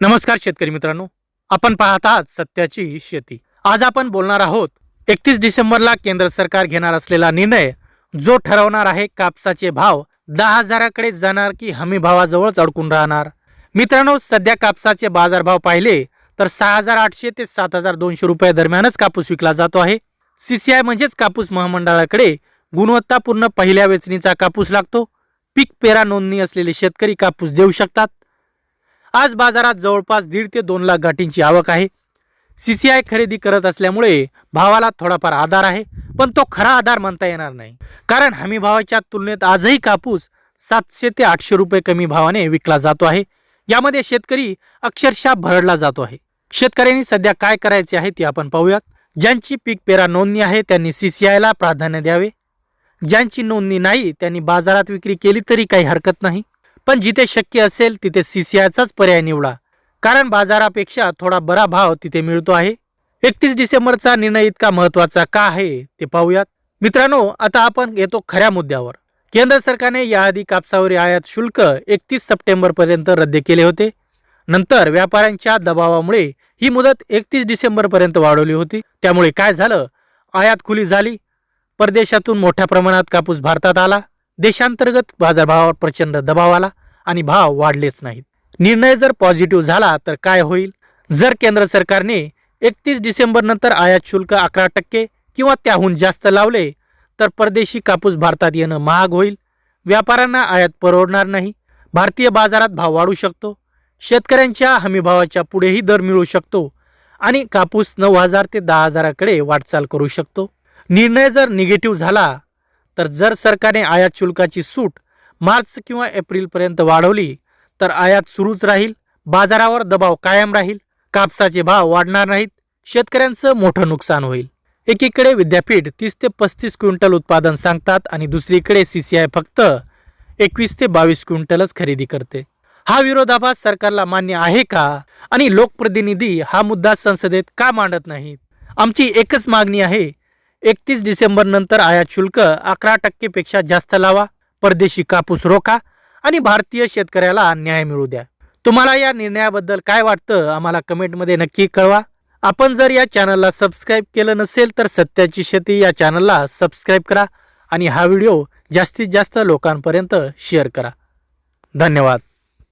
नमस्कार शेतकरी मित्रांनो. आपण पाहत आहात सत्याची शेती. आज आपण बोलणार आहोत एकतीस डिसेंबरला केंद्र सरकार घेणार असलेला निर्णय जो ठरवणार आहे कापसाचे भाव दहा हजाराकडे जाणार की हमी भावाजवळच अडकून राहणार. मित्रांनो सध्या कापसाचे बाजारभाव पाहिले तर सहा हजार आठशे ते सात हजार दोनशे रुपये दरम्यानच कापूस विकला जातो आहे. सीसीआय म्हणजेच कापूस महामंडळाकडे गुणवत्तापूर्ण पहिल्या वेचणीचा कापूस लागतो. पीक पेरा नोंदणी असलेले शेतकरी कापूस देऊ शकतात. आज बाजारात जवळपास दीड ते दोन लाख गाठींची आवक आहे. सीसीआय खरेदी करत असल्यामुळे भावाला थोडाफार आधार आहे पण तो खरा आधार म्हणता येणार नाही. कारण हमी भावाच्या तुलनेत आजही कापूस सातशे ते आठशे रुपये कमी भावाने विकला जातो आहे. यामध्ये शेतकरी अक्षरशः भरडला जातो आहे. शेतकऱ्यांनी सध्या काय करायचे आहे ते आपण पाहूयात. ज्यांची पीक पेरा नोंदणी आहे त्यांनी सीसीआयला प्राधान्य द्यावे. ज्यांची नोंदणी नाही त्यांनी बाजारात विक्री केली तरी काही हरकत नाही. पण जिथे शक्य असेल तिथे सीसीआयचाच पर्याय निवडा. कारण बाजारापेक्षा थोडा बरा भाव तिथे मिळतो आहे. एकतीस डिसेंबरचा निर्णय इतका महत्त्वाचा का आहे ते पाहूयात. मित्रांनो आता आपण येतो खऱ्या मुद्द्यावर. केंद्र सरकारने याआधी कापसावरील आयात शुल्क एकतीस सप्टेंबर पर्यंत रद्द केले होते. नंतर व्यापाऱ्यांच्या दबावामुळे ही मुदत एकतीस डिसेंबर पर्यंत वाढवली होती. त्यामुळे काय झालं? आयात खुली झाली. परदेशातून मोठ्या प्रमाणात कापूस भारतात आला. देशांतर्गत बाजारभावावर प्रचंड दबाव आला आणि भाव वाढलेच नाहीत. निर्णय जर पॉझिटिव्ह झाला तर काय होईल? जर केंद्र सरकारने एकतीस डिसेंबर नंतर आयात शुल्क अकरा टक्के किंवा त्याहून जास्त लावले तर परदेशी कापूस भारतात येणं महाग होईल. व्यापाऱ्यांना आयात परवडणार नाही. भारतीय बाजारात भाव वाढू शकतो. शेतकऱ्यांच्या हमीभावाच्या पुढेही दर मिळू शकतो आणि कापूस नऊ हजार ते दहा हजाराकडे वाटचाल करू शकतो. निर्णय जर निगेटिव्ह झाला तर जर सरकारने आयात शुल्काची सूट मार्च किंवा एप्रिलपर्यंत वाढवली तर आयात सुरूच राहील बाजारावर दबाव कायम राहील कापसाचे भाव वाढणार नाहीत शेतकऱ्यांचं मोठं नुकसान होईल. एकीकडे विद्यापीठ तीस ते पस्तीस क्विंटल उत्पादन सांगतात आणि दुसरीकडे सीसीआय फक्त एकवीस ते बावीस क्विंटलच खरेदी करते. हा विरोधाभास सरकारला मान्य आहे का? आणि लोकप्रतिनिधी हा मुद्दा संसदेत का मांडत नाहीत? आमची एकच मागणी आहे एकतीस डिसेंबर नंतर आयात शुल्क अकरा टक्केपेक्षा जास्त लावा परदेशी कापूस रोखा आणि भारतीय शेतकऱ्याला न्याय मिळू द्या. तुम्हाला या निर्णयाबद्दल काय वाटतं आम्हाला कमेंटमध्ये नक्की कळवा. आपण जर या चॅनलला सबस्क्राईब केलं नसेल तर सत्याची शेती या चॅनलला सबस्क्राईब करा आणि हा व्हिडिओ जास्तीत जास्त लोकांपर्यंत शेअर करा. धन्यवाद.